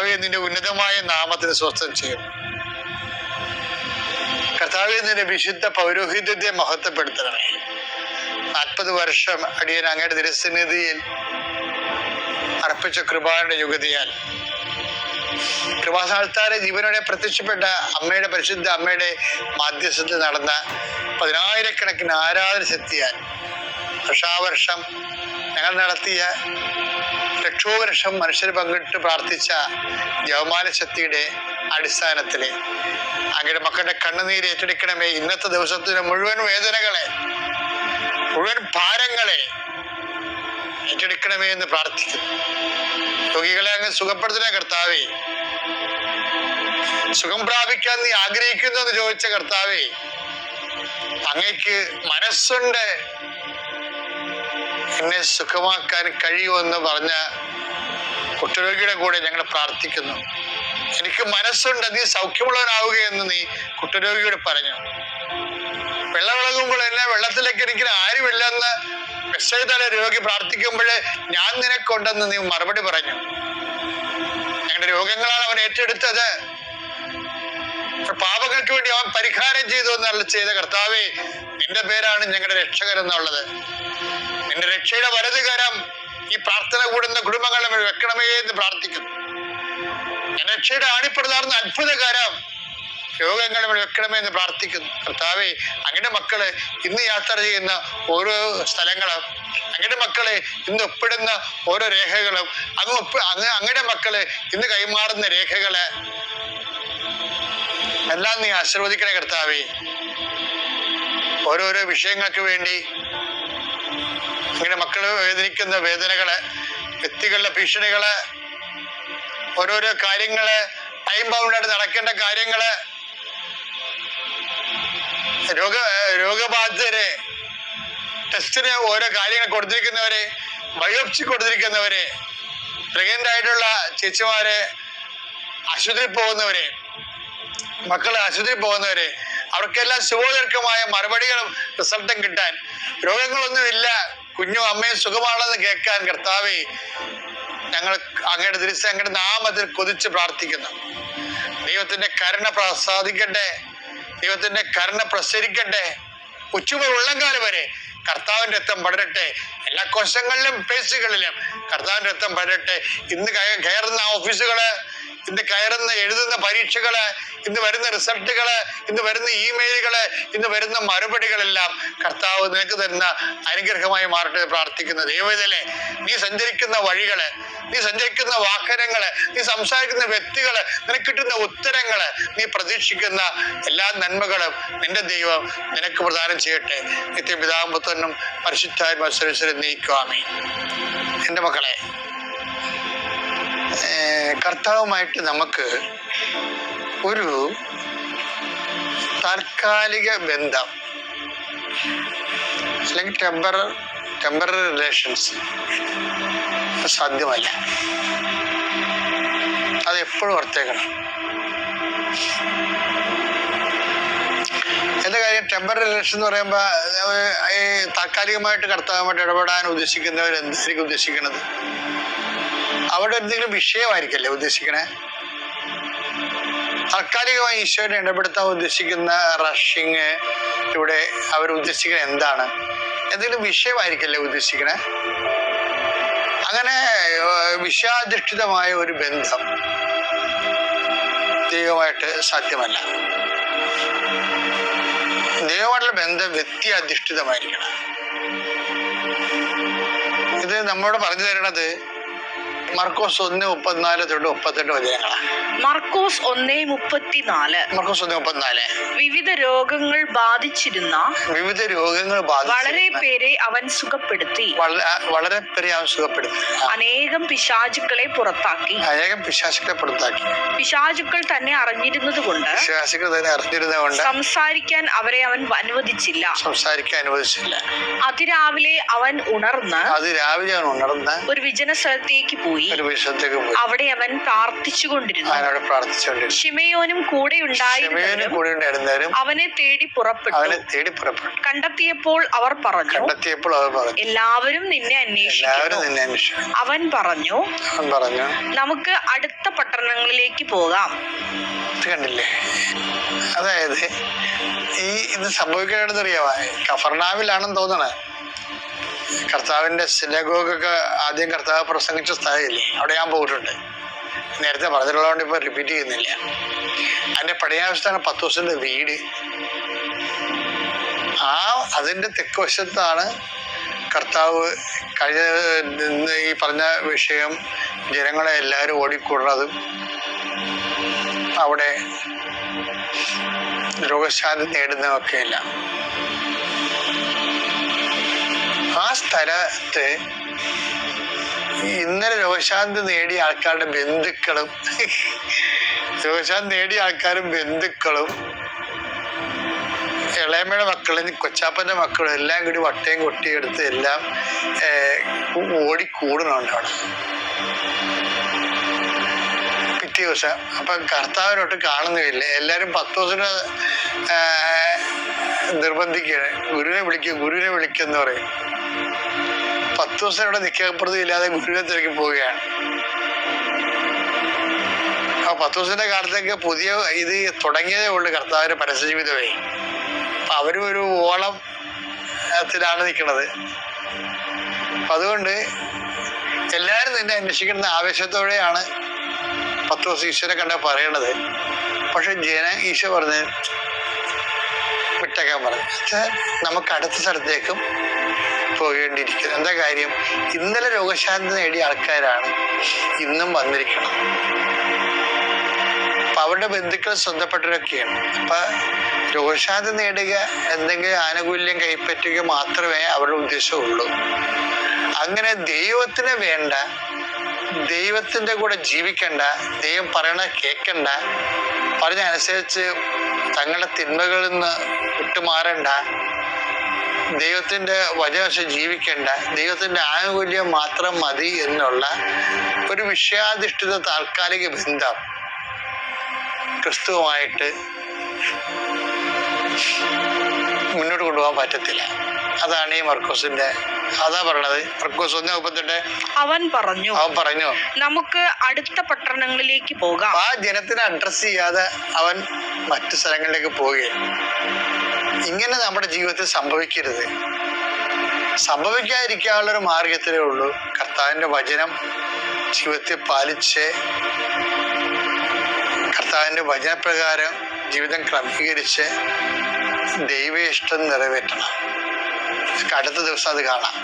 കർത്താവെ നിന്റെ ഉന്നതമായ നാമത്തിന് സ്വസ്ഥം ചെയ്യുന്നു. കർത്താവെ നിന്റെ വിശുദ്ധ പൗരോഹിത്യത്തെ മഹത്വപ്പെടുത്തണമേ. നാൽപ്പത് വർഷം അടിയൻ അങ്ങയുടെ തിരുസന്നിധിയിൽ അർപ്പിച്ച കൃപാരുടെ യുഗതിയാൽ. കൃപാസ്ഥാനത്താരെ ജീവനോടെ പ്രത്യക്ഷപ്പെട്ട അമ്മയുടെ പരിശുദ്ധ അമ്മയുടെ മാധ്യസ്ഥത്തിൽ നടന്ന പതിനായിരക്കണക്കിന് ആരാധന ശക്തിയാൽ വർഷാവർഷം ഞങ്ങൾ നടത്തിയ ലക്ഷോവർഷം മനുഷ്യർ പങ്കിട്ട് പ്രാർത്ഥിച്ച ജവമാല ശക്തിയുടെ അടിസ്ഥാനത്തിൽ അങ്ങയുടെ മക്കളുടെ കണ്ണുനീര് ഏറ്റെടുക്കണമേ. ഇന്നത്തെ ദിവസത്തിന് മുഴുവൻ വേദനകളെ മുഴുവൻ ഭാരങ്ങളെ ഏറ്റെടുക്കണമേ എന്ന് പ്രാർത്ഥിക്കുന്നു. രോഗികളെ അങ്ങ് സുഖപ്പെടുത്തുന്ന കർത്താവേ. സുഖം പ്രാപിക്കാൻ നീ ആഗ്രഹിക്കുന്നു എന്ന് ചോദിച്ച കർത്താവേ അങ്ങയ്ക്ക് മനസ്സുണ്ട് എന്നെ സുഖമാക്കാൻ കഴിയുമെന്ന് പറഞ്ഞ കുഷ്ഠരോഗിയുടെ കൂടെ ഞങ്ങൾ പ്രാർത്ഥിക്കുന്നു. എനിക്ക് മനസ്സുണ്ട് നീ സൗഖ്യമുള്ളവനാവുകയെന്ന് നീ കുറ്റരോഗിയോട് പറഞ്ഞു. വെള്ളമിളകുമ്പോൾ എന്നെ വെള്ളത്തിലേക്ക് എനിക്ക് ആരുമില്ലെന്ന് മെസ്സേജ് രോഗി പ്രാർത്ഥിക്കുമ്പോൾ ഞാൻ നിനക്കുണ്ടെന്ന് നീ മറുപടി പറഞ്ഞു. ഞങ്ങളുടെ രോഗങ്ങളാണ് അവൻ ഏറ്റെടുത്തത്. പാപങ്ങൾക്ക് വേണ്ടി അവൻ പരിഹാരം ചെയ്തു എന്നല്ല ചെയ്ത കർത്താവേ നിന്റെ പേരാണ് ഞങ്ങളുടെ രക്ഷകരെന്നുള്ളത് നിന്റെ രക്ഷയുടെ വലത് കരം ഈ പ്രാർത്ഥന കൂടുന്ന കുടുംബങ്ങളെ വെക്കണമേ എന്ന് പ്രാർത്ഥിക്കുന്നു. രക്ഷയുടെ ആണിപ്രതാർന്ന അത്ഭുതകരം. രോഗങ്ങൾ ഇവിടെ വെക്കണമേ എന്ന് പ്രാർത്ഥിക്കുന്നു. കർത്താവെ അങ്ങയുടെ മക്കൾ ഇന്ന് യാത്ര ചെയ്യുന്ന ഓരോ സ്ഥലങ്ങളും അങ്ങയുടെ മക്കളെ ഇന്ന് ഒപ്പിടുന്ന ഓരോ രേഖകളും അങ്ങ് ഒപ്പ് അങ്ങ് അങ്ങയുടെ മക്കൾ ഇന്ന് കൈമാറുന്ന രേഖകൾ. എല്ലാം നീ ആശീർവദിക്കണേ കർത്താവേ. ഓരോരോ വിഷയങ്ങൾക്ക് വേണ്ടി അങ്ങനെ മക്കൾ വേദനിക്കുന്ന വേദനകളെ വ്യക്തികളുടെ ഭീഷണികൾ ഓരോരോ കാര്യങ്ങൾ ടൈം ബൗണ്ടായിട്ട് നടക്കേണ്ട കാര്യങ്ങൾ രോഗ രോഗബാധിതരെ ടെസ്റ്റിന് ഓരോ കാര്യങ്ങൾ കൊടുത്തിരിക്കുന്നവരെ ബയോപ്സി കൊടുത്തിരിക്കുന്നവരെ പ്രഗ്നന്റ് ആയിട്ടുള്ള ചേച്ചിമാരെ ആശുപത്രിയിൽ പോകുന്നവരെ മക്കൾ ആശുപത്രിയിൽ പോകുന്നവരെ അവർക്കെല്ലാം സുബോധർക്കമായ മറുപടികളും റിസൾട്ടും കിട്ടാൻ. രോഗങ്ങളൊന്നുമില്ല. കുഞ്ഞും അമ്മയും സുഖമാണെന്ന് കേൾക്കാൻ കർത്താവെ ഞങ്ങൾ അങ്ങയുടെ തിരിച്ച് അങ്ങയുടെ നാമത്തിൽ കൊതിച്ച് പ്രാർത്ഥിക്കുന്നു. ദൈവത്തിന്റെ കരുണ പ്രസാദിക്കട്ടെ ദൈവത്തിന്റെ കരുണ പ്രസരിക്കട്ടെ. ഉച്ചമുതൽ ഉള്ളങ്കാല വരെ കർത്താവിന്റെ രക്തം പടരട്ടെ. എല്ലാ കോശങ്ങളിലും പേശുകളിലും കർത്താവിന്റെ രക്തം പടരട്ടെ. ഇന്ന് കയ- കയറുന്ന ഓഫീസുകൾ ഇന്ന് കയറുന്ന എഴുതുന്ന പരീക്ഷകൾ ഇന്ന് വരുന്ന റിസൾട്ടുകൾ ഇന്ന് വരുന്ന ഇമെയിലുകൾ ഇന്ന് വരുന്ന മറുപടികളെല്ലാം കർത്താവ് നിനക്ക് തരുന്ന അനുഗ്രഹമായി മാറട്ടെ പ്രാർത്ഥിക്കുന്ന. ദൈവത്തിലെ നീ സഞ്ചരിക്കുന്ന വഴികൾ നീ സഞ്ചരിക്കുന്ന വാഹനങ്ങൾ നീ സംസാരിക്കുന്ന വ്യക്തികൾ നിനക്ക് കിട്ടുന്ന ഉത്തരങ്ങൾ നീ പ്രതീക്ഷിക്കുന്ന എല്ലാ നന്മകളും നിന്റെ ദൈവം നിനക്ക് പ്രദാനം ചെയ്യട്ടെ. നിത്യപിതാമ്പത്തനും പരിശുദ്ധാത്മ സർവീശ്വരം നീക്കുവാമേ എന്റെ മക്കളെ കർത്താവുമായിട്ട് നമുക്ക് ഒരു താൽക്കാലിക ബന്ധം അല്ലെങ്കിൽ ടെമ്പറ ടെമ്പററി റിലേഷൻസ് സാധ്യമല്ല. അത് എപ്പോഴും ഓർത്തേക്കണം. എന്താ കാര്യം? ടെമ്പററി റിലേഷൻ എന്ന് പറയുമ്പോൾ ഈ താൽക്കാലികമായിട്ട് കർത്താവുമായിട്ട് ഇടപെടാൻ ഉദ്ദേശിക്കുന്നവർ എന്തായിരിക്കും ഉദ്ദേശിക്കുന്നത്? അവിടെ എന്തെങ്കിലും വിഷയമായിരിക്കല്ലേ ഉദ്ദേശിക്കണേ? താൽക്കാലികമായി ഈശോനെ ഇടപെടുത്താൻ ഉദ്ദേശിക്കുന്ന റഷിങ് ഇവിടെ അവർ ഉദ്ദേശിക്കുന്നത് എന്താണ്? എന്തെങ്കിലും വിഷയമായിരിക്കല്ലേ ഉദ്ദേശിക്കണേ? അങ്ങനെ വിഷയാധിഷ്ഠിതമായ ഒരു ബന്ധം ദൈവമായിട്ട് സാധ്യമല്ല. ദൈവമായിട്ടുള്ള ബന്ധം വ്യക്തിയധിഷ്ഠിതമായിരിക്കണം. ഇത് നമ്മോട് പറഞ്ഞു തരണത് മർക്കോസ് ഒന്ന് മുപ്പത്തിനാല് തൊട്ട് മുപ്പത്തെട്ട് വചനങ്ങളാണ് മർക്കോസ് ഒന്നേ മുപ്പത്തിനാല്. മർക്കോസ് ഒന്ന് മുപ്പത്തിനാല്. വിവിധ രോഗങ്ങൾ ബാധിച്ചിരുന്ന വിവിധ രോഗങ്ങൾ വളരെ പേരെ അവൻ സുഖപ്പെടുത്തി. വളരെ പേരെ അവൻ സുഖപ്പെടുത്തി. അനേകം പിശാചുക്കളെ പുറത്താക്കി. അനേകം പിശാചുക്കളെ പുറത്താക്കി. പിശാചുക്കൾ തന്നെ അറിഞ്ഞിരുന്നത് കൊണ്ട് പിശാചുക്കൾ തന്നെ അറിഞ്ഞിരുന്നത് കൊണ്ട് സംസാരിക്കാൻ അവരെ അവൻ അനുവദിച്ചില്ല. സംസാരിക്കാൻ അനുവദിച്ചില്ല. അതിരാവിലെ അവൻ ഉണർന്ന് അതിരാവിലെ അവൻ ഉണർന്ന് ഒരു വിജന സ്ഥലത്തേക്ക് പോയി. പോയി അവിടെ അവൻ പ്രാർത്ഥിച്ചുകൊണ്ടിരുന്നു ഷിമയോനും കൂടെ ഉണ്ടായിരുന്നു അവനെ തേടി പുറപ്പെട്ടു. അവനെ തേടി പുറപ്പെട്ടു. കണ്ടെത്തിയപ്പോൾ അവർ പറഞ്ഞു കണ്ടെത്തിയപ്പോൾ അവർ പറഞ്ഞു എല്ലാവരും നിന്നെ അന്വേഷിച്ചു അവൻ പറഞ്ഞു അവൻ പറഞ്ഞു നമുക്ക് അടുത്ത പട്ടണങ്ങളിലേക്ക് പോകാം. കണ്ടില്ലേ? അതായത് ഈ ഇത് സംഭവിക്കണമെന്ന് അറിയാമോ കഫർണാവിലാണെന്ന് തോന്നണേ. കർത്താവിന്റെ സിനഗോഗൊക്കെ ആദ്യം കർത്താവ് പ്രസംഗിച്ച സ്ഥലമില്ലേ? അവിടെ ഞാൻ പോയിട്ടുണ്ട്. നേരത്തെ പറഞ്ഞിട്ടുള്ളതുകൊണ്ട് ഇപ്പൊ റിപ്പീറ്റ് ചെയ്യുന്നില്ല. പടയാവസ്ഥാന പത്ത് വർഷത്തെ വീട്. ആ അതിന്റെ തെക്കുവശത്താണ് കർത്താവ് കഴിഞ്ഞ ഈ പറഞ്ഞ വിഷയം ജനങ്ങളെ എല്ലാവരും ഓടിക്കൂടുന്നതും. അവിടെ രോഗശാന്തി നേടുന്നതൊക്കെയല്ല. സ്ഥലത്ത് ഇന്നലെ രോഗശാന്തി നേടിയ ആൾക്കാരുടെ ബന്ധുക്കളും രോഗശാന്തി നേടിയ ആൾക്കാരും ബന്ധുക്കളും ഇളയമ്മയുടെ മക്കളും കൊച്ചാപ്പന്റെ മക്കളും എല്ലാം കൂടി വട്ടയും കൊട്ടിയെടുത്ത് എല്ലാം ഏർ, ഓടിക്കൂടുന്നുണ്ട് അവിടെ. പിറ്റേ ദിവസം അപ്പൊ കർത്താവിനോട്ട് കാണുന്നുമില്ല എല്ലാരും പത്ത് ദിവസം നിർബന്ധിക്കുകയാണ്. ഗുരുവിനെ വിളിക്കുക ഗുരുവിനെ വിളിക്കുന്ന പറയും. പത്ത് ദിവസം ഇവിടെ നിൽക്കപ്പുറത്ത് ഇല്ലാതെ ഗുരുവിനെ തിരക്കി പോവുകയാണ്. ആ പത്ത് ദിവസത്തിന്റെ കാലത്തേക്ക് പുതിയ ഇത് തുടങ്ങിയതേ ഉള്ളൂ കർത്താവിന്റെ പരസ്യജീവിതമായി ജീവിതമേ അപ്പൊ അവരും ഒരു ഓളം ത്തിലാണ് നിൽക്കുന്നത്. അതുകൊണ്ട് എല്ലാവരും തന്നെ അന്വേഷിക്കുന്ന ആവേശത്തോടെയാണ് പത്ത് ദിവസം ഈശ്വരനെ കണ്ട പറയണത്. പക്ഷെ ജന ഈശോ പറഞ്ഞ് വിട്ടേക്കാൻ പറഞ്ഞു. നമുക്ക് അടുത്ത സ്ഥലത്തേക്കും പോകേണ്ടിയിരിക്കുന്നത് എന്താ കാര്യം? ഇന്നലെ രോഗശാന്തി നേടിയ ആൾക്കാരാണ് ഇന്നും വന്നിരിക്കണം അപ്പൊ അവരുടെ ബന്ധുക്കൾ സ്വന്തപ്പെട്ടവരൊക്കെയാണ്. അപ്പൊ രോഗശാന്തി നേടുക എന്തെങ്കിലും ആനുകൂല്യം കൈപ്പറ്റുക മാത്രമേ അവരുടെ ഉദ്ദേശമുള്ളൂ. അങ്ങനെ ദൈവത്തിന് വേണ്ട ദൈവത്തിന്റെ കൂടെ ജീവിക്കണ്ട ദൈവം പറയണ കേൾക്കണ്ട പറഞ്ഞ അനുസരിച്ച് തങ്ങളുടെ തിന്മകളിൽ നിന്ന് വിട്ടുമാറണ്ട ദൈവത്തിന്റെ വചനവശം ജീവിക്കേണ്ട ദൈവത്തിന്റെ ആനുകൂല്യം മാത്രം മതി എന്നുള്ള ഒരു വിഷയാധിഷ്ഠിത താൽക്കാലിക ബന്ധം ക്രിസ്തുവുമായിട്ട് മുന്നോട്ട് കൊണ്ടുപോകാൻ പറ്റത്തില്ല. അതാണ് ഈ മർക്കോസിന്റെ അതാ പറയണത്. മർക്കോസ് ഒന്ന് മുപ്പത്തെട്ട് അവൻ പറഞ്ഞു അവൻ പറഞ്ഞു. നമുക്ക് അടുത്ത പട്ടണങ്ങളിലേക്ക് പോകാം. ആ ജനത്തിനെ അഡ്രസ് ചെയ്യാതെ അവൻ മറ്റു സ്ഥലങ്ങളിലേക്ക് പോവുകയാണ്. ഇങ്ങനെ നമ്മുടെ ജീവിതത്തിൽ സംഭവിക്കരുത്. സംഭവിക്കാതിരിക്കാനുള്ള ഒരു മാർഗത്തിലേ ഉള്ളൂ. കർത്താവിന്റെ വചനം ജീവിതത്തെ പാലിച്ച് കർത്താവിന്റെ വചനപ്രകാരം ജീവിതം ക്രമീകരിച്ച് ദൈവ ഇഷ്ടം നിറവേറ്റണം. അടുത്ത ദിവസം അത് കാണാം.